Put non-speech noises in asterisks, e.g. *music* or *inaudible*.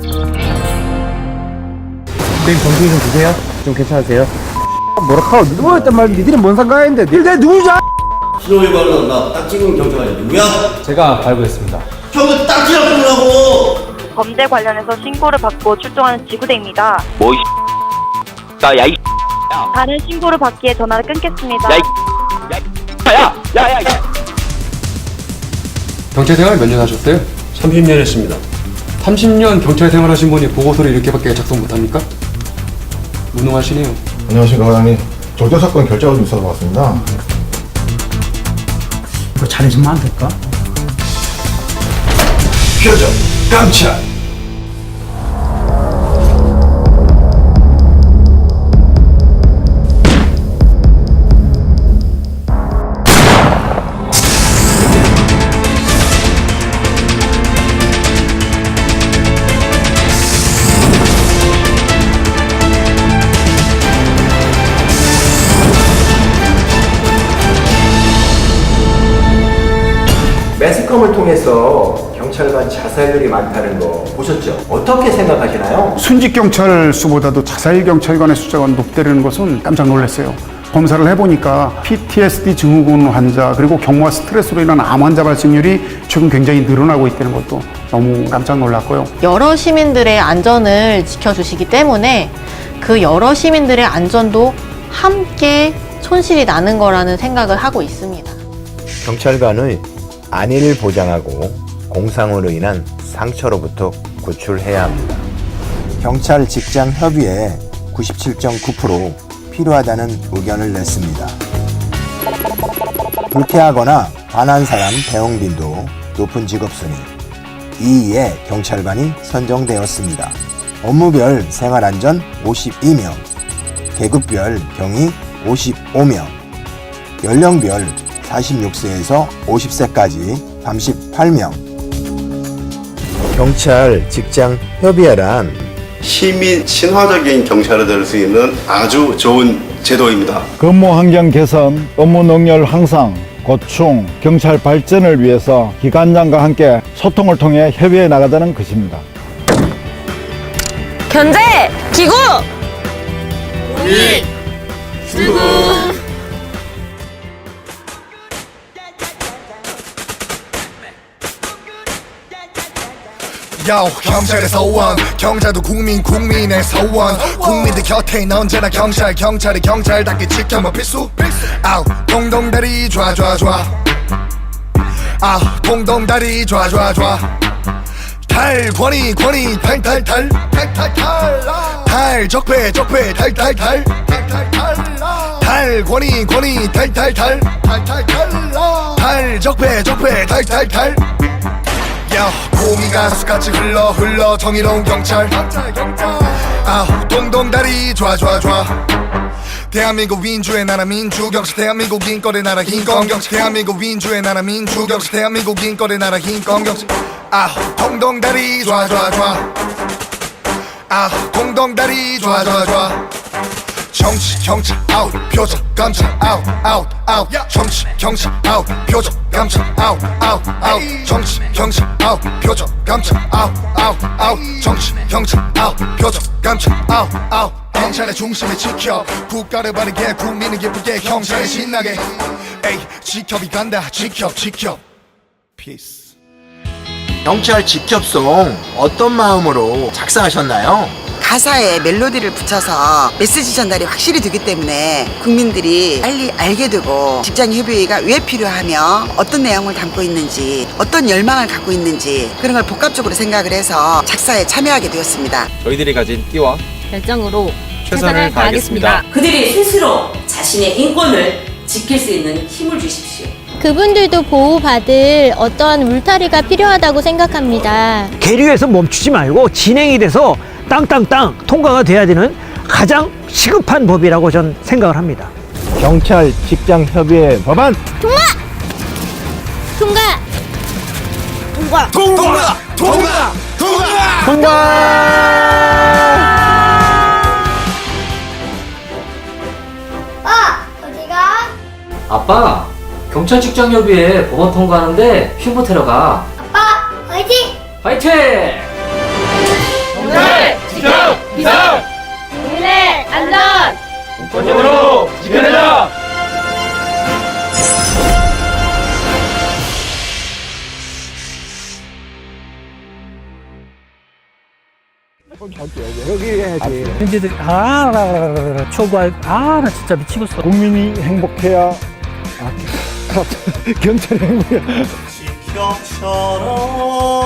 선생님 정신 좀 주세요. 좀 괜찮으세요? 뭐라 카오 누구였단 말인데 니들은 뭔 상관인데 니들 내 누구냐? 신호 위반은 나딱 찍은 경찰관이 누구야? 제가 발부했습니다. 형은 딱 찍어보라고! 범죄 관련해서 신고를 받고 출동하는 지구대입니다. 뭐 이 야야 이 다른 신고를 받기에 전화를 끊겠습니다. 야, 이 야야 야야 야. 경찰 생활 몇 년 하셨어요? 30년 했습니다. 30년 경찰 생활하신 분이 보고서를 이렇게밖에 작성 못합니까? 무능하시네요. 안녕하십니까 과장님 절도 사건 결정을 좀 있어서 왔습니다 이거 잘해주면 안 될까? 표정 감찰 매스컴을 통해서 경찰관 자살률이 많다는 거 보셨죠? 어떻게 생각하시나요? 순직 경찰 수보다도 자살 경찰관의 숫자가 높다는 것은 깜짝 놀랐어요. 검사를 해보니까 PTSD 증후군 환자 그리고 경무와 스트레스로 인한 암 환자 발생률이 최근 굉장히 늘어나고 있다는 것도 너무 깜짝 놀랐고요. 여러 시민들의 안전을 지켜주시기 때문에 그 여러 시민들의 안전도 함께 손실이 나는 거라는 생각을 하고 있습니다. 경찰관의 안위를 보장하고 공상으로 인한 상처로부터 구출해야 합니다. 경찰 직장 협의회 97.9% 필요하다는 의견을 냈습니다. 불쾌하거나 반한 사람 배용 빈도 높은 직업순위 2위에 경찰관이 선정되었습니다. 업무별 생활안전 52명, 계급별 경위 55명, 연령별 46세에서 50세까지 38명. 경찰 직장 협의회란 시민 친화적인 경찰이 될 수 있는 아주 좋은 제도입니다. 근무 환경 개선, 업무 능률 향상, 고충, 경찰 발전을 위해서 기관장과 함께 소통을 통해 협의해 나가자는 것입니다. 견제! 기구! 야 경찰의 소원 경찰도 국민 국민의 소원 국민들 곁에 있는 언제나 경찰 경찰이 경찰답게 지켜만 필수 아우 동동다리 좋아 좋아 좋아 아 동동다리 좋아 좋아 달 권위 권위 탈탈탈 탈탈탈 달 적폐 적폐 탈탈탈 달 권위 권위 탈탈탈 탈탈탈 달 적폐 적폐 탈탈탈 야, 공이 가 수같이 흘러 흘러. 정의로운 경찰. 아 동동다리. 좋아 좋아 좋아. 대한민국 민주의 나라 민주 경찰. 대한민국 인권의 나라 인권 경찰. 대한민국 민주의 나라 민주 경찰. 대한민국 인권의 나라 인권 경찰. 아 동동다리. 좋아 좋아 좋아. 아 동동다리. 좋아 좋아 좋아. 정치 경찰 아웃. 표정 감찰 아웃 아웃 아웃. 정치 경찰 아웃. 표정 감찰 아웃 아웃 아웃 정치 경찰 아웃 표정 감찰 아웃 아웃 아웃 정치 경찰 아웃 표정 감찰 아웃 아웃 경찰의 중심을 지켜. 국가를 바르게 국민을 기쁘게 경찰이 신나게. 에이 지켜비 간다. 지켜 지켜 피스 경찰 직접송 어떤 마음으로 작성하셨나요? 가사에 멜로디를 붙여서 메시지 전달이 확실히 되기 때문에 국민들이 빨리 알게 되고 직장 협의회가 왜 필요하며 어떤 내용을 담고 있는지 어떤 열망을 갖고 있는지 그런 걸 복합적으로 생각을 해서 작사에 참여하게 되었습니다. 저희들이 가진 띠와 결정으로 최선을 다하겠습니다. 그들이 스스로 자신의 인권을 지킬 수 있는 힘을 주십시오. 그분들도 보호받을 어떠한 울타리가 필요하다고 생각합니다. 계류에서 멈추지 말고 진행이 돼서 땅땅땅 통과가 돼야 되는 가장 시급한 법이라고 전 생각을 합니다. 경찰 직장 협의회 법안. 통과! 통과! 통과! 통과! 아빠, 경찰 직장 협의회 법안 통과하는데 흉보 테러가. 아빠, 화이팅! 화이팅! 안전! 본전으로 지켜내자! 여기 해야지. 아, 라, 라, 라, 라, 초과 아, 나 진짜 미치겠어. 국민이 행복해야 아, *laughs* 경찰이 행복해야 지켜처럼